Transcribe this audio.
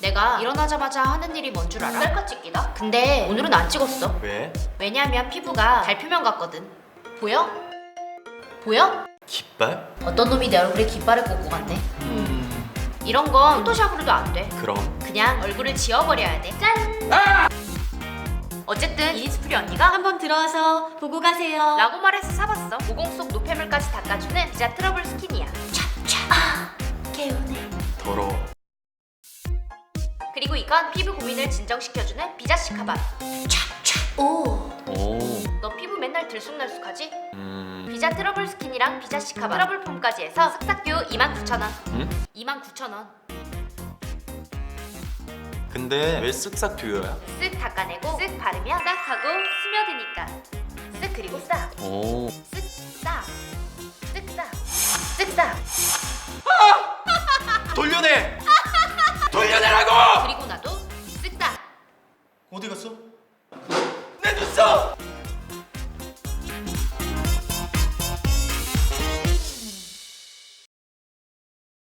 내가 일어나자마자 하는 일이 뭔 줄 알아? 셀카 찍기다? 근데 오늘은 안 찍었어 왜? 왜냐면 피부가 달 표면 같거든 보여? 보여? 깃발? 어떤 놈이 내 얼굴에 깃발을 꽂고 갔네 음... 이런 건 포토샵으로도 안 돼 그럼 그냥 얼굴을 지워버려야 돼 짠! 어쨌든 이니스프리 언니가 한번 들어와서 보고 가세요. 라고 말해서 사봤어 모공 속 노폐물까지 닦아주는 비자 트러블 스킨이야 그리고 이건 피부 고민을 진정시켜주는 비자시 카반 오. 오... 너 피부 맨날 들쑥날쑥하지? 음... 비자 트러블 스킨이랑 비자시 카반 트러블 폼까지 해서 쓱싹뷰 29,000원. 응? 29,000원. 근데 왜 쓱싹 듀오야? 쓱 닦아내고 쓱 바르면 싹 하고 스며드니까. 쓱 그리고 싹. 오... 쓱싹. 쓱싹. 쓱싹. 돌려내! 돌려내 내 눈썹!